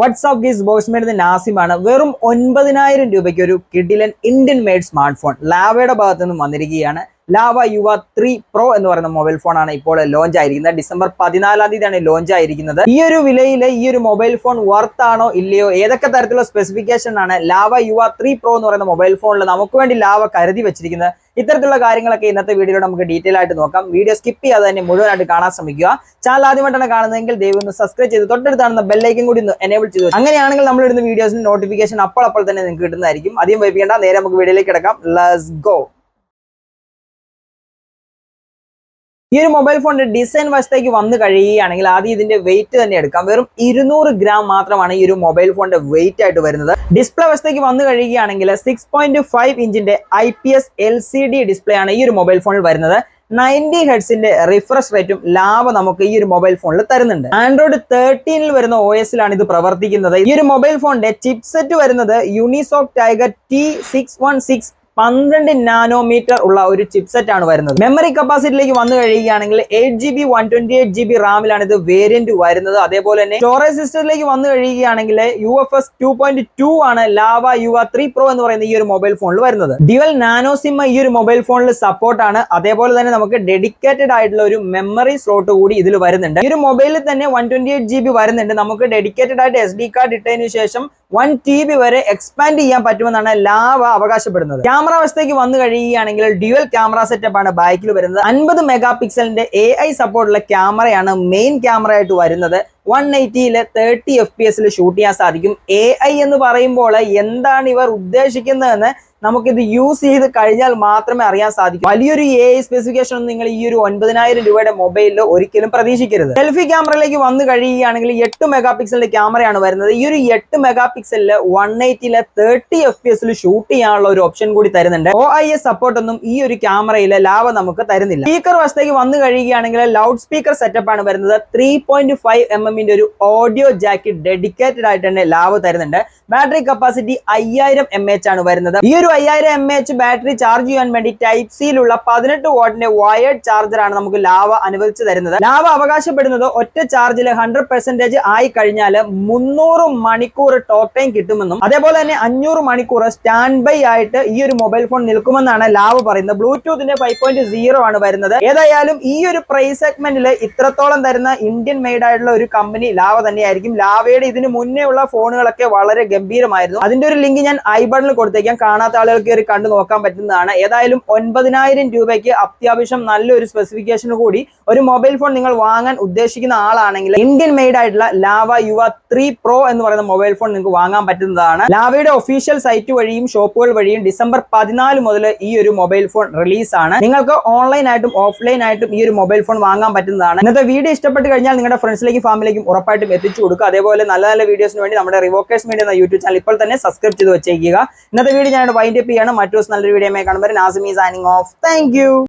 WhatsApp ഗീസ് box made നാസിമാണ്. വെറും ഒൻപതിനായിരം രൂപയ്ക്ക് ഒരു കിഡിലൻ ഇന്ത്യൻ മെയ്ഡ് സ്മാർട്ട് ഫോൺ ലാവയുടെ ഭാഗത്തു നിന്നും വന്നിരിക്കുകയാണ്. ലാവ യുവ ത്രീ പ്രോ എന്ന് പറയുന്ന മൊബൈൽ ആണ് ഇപ്പോൾ ലോഞ്ച് ആയിരിക്കുന്നത്. ഡിസംബർ പതിനാലാം തീയതിയാണ് ലോഞ്ച് ആയിരിക്കുന്നത്. ഈ ഒരു വിലയിൽ ഈ ഒരു മൊബൈൽ ഫോൺ വർത്ത് ആണോ ഇല്ലയോ ഏതൊക്കെ തരത്തിലുള്ള സ്പെസിഫിക്കേഷൻ ആണ് ലാവ യുവ ത്രീ പ്രോ എന്ന് പറയുന്ന മൊബൈൽ ഫോണിൽ നമുക്ക് വേണ്ടി ലാവ കരുതി വെച്ചിരിക്കുന്നത്? ഇത്തരത്തിലുള്ള കാര്യങ്ങളൊക്കെ ഇന്നത്തെ വീഡിയോയിൽ നമുക്ക് ഡീറ്റെയിൽ ആയിട്ട് നോക്കാം. വീഡിയോ സ്കിപ്പ് ചെയ്യാതെ തന്നെ മുഴുവനായിട്ട് കാണാൻ ശ്രമിക്കുക. ചാനൽ ആദ്യമായിട്ടാണ് കാണുന്നതെങ്കിൽ ദൈവം ഒന്ന് സബ്സ്ക്രൈബ് ചെയ്ത് തൊട്ടടുത്താണെന്ന ബെല്ലൈക്കും കൂടി ഒന്ന് എനേബിൾ ചെയ്തു അങ്ങനെയാണെങ്കിൽ നമ്മൾ ഇടുന്ന വീഡിയോസിന് നോട്ടിഫിക്കേഷൻ അപ്പോൾ അപ്പോൾ തന്നെ നിങ്ങൾക്ക് കിട്ടുന്നതായിരിക്കും. അധികം വൈപ്പിക്കേണ്ട നേരെ നമുക്ക് വീഡിയോയിലേക്ക് കിടക്കാം. ലസ് ഗോ ഈ ഒരു മൊബൈൽ ഫോണിന്റെ ഡിസൈൻ വശത്തേക്ക് വന്നു കഴിയുകയാണെങ്കിൽ ആദ്യം ഇതിന്റെ വെയിറ്റ് തന്നെ എടുക്കാം. വെറും ഇരുന്നൂറ് ഗ്രാം മാത്രമാണ് ഈ ഒരു മൊബൈൽ ഫോണിന്റെ വെയിറ്റ് ആയിട്ട് വരുന്നത്. ഡിസ്പ്ലേ വശത്തേക്ക് വന്നു കഴിയുകയാണെങ്കിൽ six point five ഇഞ്ചിന്റെ I P S L C D display ആണ് ഈ ഒരു മൊബൈൽ ഫോണിൽ വരുന്നത്. നയന്റി ഹെഡ്സിന്റെ റിഫ്രഷ് റേറ്റും ലാഭം നമുക്ക് ഈ ഒരു മൊബൈൽ ഫോണിൽ തരുന്നുണ്ട്. ആൻഡ്രോയിഡ് തേർട്ടീനിൽ വരുന്ന ഒ എസിലാണ് ഇത് പ്രവർത്തിക്കുന്നത്. ഈ ഒരു മൊബൈൽ ഫോണിന്റെ ചിപ്സെറ്റ് വരുന്നത് യൂണിസോക് tiger T six one six പന്ത്രണ്ട് നാനോമീറ്റർ ഉള്ള ഒരു ചിപ്സെറ്റ് ആണ് വരുന്നത്. മെമ്മറി കപ്പാസിറ്റിയിലേക്ക് വന്നു കഴിയുകയാണെങ്കിൽ eight G B one twenty eight G B റാമിലാണ് ഇത് വേരിയന്റ് വരുന്നത്. അതേപോലെ തന്നെ സ്റ്റോറേജ് സിസ്റ്റത്തിലേക്ക് വന്നു കഴിയുകയാണെങ്കിൽ U F S two point two ആണ് ലാവ യുവ ത്രീ പ്രോ എന്ന് പറയുന്ന ഈ ഒരു മൊബൈൽ ഫോണിൽ വരുന്നത്. ഡ്യുവൽ നാനോ സിമ്മ ഈ ഒരു മൊബൈൽ ഫോണിൽ സപ്പോർട്ട് ആണ്. അതേപോലെ തന്നെ നമുക്ക് ഡെഡിക്കേറ്റഡ് ആയിട്ടുള്ള ഒരു മെമ്മറി സ്ലോട്ട് കൂടി ഇതിൽ വരുന്നുണ്ട്. ഈ ഒരു മൊബൈലിൽ തന്നെ one twenty eight G B വരുന്നുണ്ട്. നമുക്ക് ഡെഡിക്കേറ്റഡ് ആയിട്ട് എസ് ഡി കാർഡ് ഇട്ടതിന് ശേഷം വൺ ടി ബി വരെ എക്സ്പാൻഡ് ചെയ്യാൻ പറ്റുമെന്നാണ് ലാവ അവകാശപ്പെടുന്നത്. ക്യാമറ വശത്തേക്ക് വന്നു കഴിയുകയാണെങ്കിൽ ഡ്യുവൽ ക്യാമറ സെറ്റപ്പ് ആണ് ബാക്കിൽ വരുന്നത്. അൻപത് മെഗാ പിക്സലിന്റെ എ ഐ സപ്പോർട്ടുള്ള ക്യാമറയാണ് മെയിൻ ക്യാമറ ആയിട്ട് വരുന്നത്. വൺ എയ്റ്റിയിൽ തേർട്ടി എഫ് പി എസിൽ ഷൂട്ട് ചെയ്യാൻ സാധിക്കും. എ ഐ എന്ന് പറയുമ്പോൾ എന്താണ് ഇവർ ഉദ്ദേശിക്കുന്നതെന്ന് നമുക്കിത് യൂസ് ചെയ്ത് കഴിഞ്ഞാൽ മാത്രമേ അറിയാൻ സാധിക്കൂ. വലിയൊരു എ ഐ സ്പെസിഫിക്കേഷൻ ഒന്നും നിങ്ങൾ ഈ ഒരു ഒൻപതിനായിരം രൂപയുടെ മൊബൈലിൽ ഒരിക്കലും പ്രതീക്ഷിക്കരുത്. സെൽഫി ക്യാമറയിലേക്ക് വന്നു കഴിയുകയാണെങ്കിൽ എട്ട് മെഗാ പിക്സലിന്റെ ക്യാമറയാണ് വരുന്നത്. ഈ ഒരു എട്ട് മെഗാ പിക്സലിൽ വൺ എയ്റ്റിയിലെ തേർട്ടി എഫ് പി എസിൽ ഷൂട്ട് ചെയ്യാനുള്ള ഒരു ഓപ്ഷൻ കൂടി തരുന്നുണ്ട്. ഒ ഐ എസ് സപ്പോർട്ട് ഒന്നും ഈ ഒരു ക്യാമറയിലെ ലാഭ നമുക്ക് തരുന്നില്ല. സ്പീക്കർ വശത്തേക്ക് വന്നു കഴിയുകയാണെങ്കിൽ ലൗഡ് സ്പീക്കർ സെറ്റപ്പ് ആണ് വരുന്നത്. ത്രീ പോയിന്റ് ഫൈവ് എം എമ്മിന്റെ ഒരു ഓഡിയോ ജാക്ക് ഡെഡിക്കേറ്റഡ് ആയിട്ട് തന്നെ ലാഭ തരുന്നുണ്ട്. ബാറ്ററി കപ്പാസിറ്റി അയ്യായിരം എം എച്ച് ആണ് വരുന്നത്. ഈ ഒരു അയ്യായിരം എം എച്ച് ബാറ്ററി ചാർജ് ചെയ്യാൻ വേണ്ടി ടൈപ്പ് സിയിലുള്ള പതിനെട്ട് വോട്ടിന്റെ വയർഡ് ചാർജർ ആണ് നമുക്ക് ലാവ അനുവദിച്ചു തരുന്നത്. ലാവ അവകാശപ്പെടുന്നത് ഒറ്റ ചാർജിൽ ഹൺഡ്രഡ് പെർസെന്റേജ് ആയി കഴിഞ്ഞാൽ മുന്നൂറ് മണിക്കൂർ ടോക്ക് ടൈം കിട്ടുമെന്നും അതേപോലെ തന്നെ അഞ്ഞൂറ് മണിക്കൂർ സ്റ്റാൻഡ് ബൈ ആയിട്ട് ഈ ഒരു മൊബൈൽ ഫോൺ നിൽക്കുമെന്നാണ് ലാവ പറയുന്നത്. ബ്ലൂടൂത്തിന്റെ ഫൈവ് പോയിന്റ് സീറോ ആണ് വരുന്നത്. ഏതായാലും ഈ ഒരു പ്രൈസ് സെഗ്മെന്റിൽ ഇത്രത്തോളം തരുന്ന ഇന്ത്യൻ മെയ്ഡ് ആയിട്ടുള്ള ഒരു കമ്പനി ലാവ തന്നെയായിരിക്കും. ലാവയുടെ ഇതിന് മുന്നേ ഉള്ള ഫോണുകളൊക്കെ വളരെ ഗംഭീരമായിരുന്നു. അതിന്റെ ഒരു ലിങ്ക് ഞാൻ ഐ കൊടുത്തേക്കാം. കാണാത്ത ആളുകൾക്ക് കയറി കണ്ടു നോക്കാൻ പറ്റുന്നതാണ്. ഏതായാലും ഒൻപതിനായിരം രൂപയ്ക്ക് അത്യാവശ്യം നല്ലൊരു സ്പെസിഫിക്കേഷൻ കൂടി ഒരു മൊബൈൽ ഫോൺ നിങ്ങൾ വാങ്ങാൻ ഉദ്ദേശിക്കുന്ന ആളാണെങ്കിൽ ഇന്ത്യൻ മെയ്ഡ് ആയിട്ടുള്ള ലാവ യുവ ത്രീ പ്രോ എന്ന് പറയുന്ന മൊബൈൽ ഫോൺ നിങ്ങൾക്ക് വാങ്ങാൻ പറ്റുന്നതാണ്. ലാവയുടെ ഒഫീഷ്യൽ സൈറ്റ് വഴിയും ഷോപ്പുകൾ വഴിയും ഡിസംബർ പതിനാല് മുതൽ ഈ ഒരു മൊബൈൽ ഫോൺ റിലീസ് ആണ്. നിങ്ങൾക്ക് ഓൺലൈൻ ആയിട്ടും ഓഫ്ലൈൻ ആയിട്ടും ഈ ഒരു മൊബൈൽ ഫോൺ വാങ്ങാൻ പറ്റുന്നതാണ്. ഇന്നത്തെ വീഡിയോ ഇഷ്ടപ്പെട്ട് കഴിഞ്ഞാൽ നിങ്ങളുടെ ഫ്രണ്ട്സിലേക്കും ഫാമിലിക്കും ഉറപ്പായിട്ടും എത്തിച്ചു കൊടുക്കുക. അതേപോലെ നല്ല നല്ല വീഡിയോസിന് വേണ്ടി നമ്മുടെ റിവോക്കേഴ്സ് മീഡിയ എന്ന യൂട്യൂബ് ചാനൽ ഇപ്പോൾ തന്നെ സബ്സ്ക്രൈബ് ചെയ്ത് വെച്ചേക്കുക. ഇന്നത്തെ വീഡിയോ ഞാൻ വൈൻഡ് ചെയ്യണം ചെയ്യാണ്. മറ്റു ദിവസം നല്ലൊരു വീഡിയോ കാണുമ്പോൾ നാസിമി സൈനിങ് ഓഫ് താങ്ക്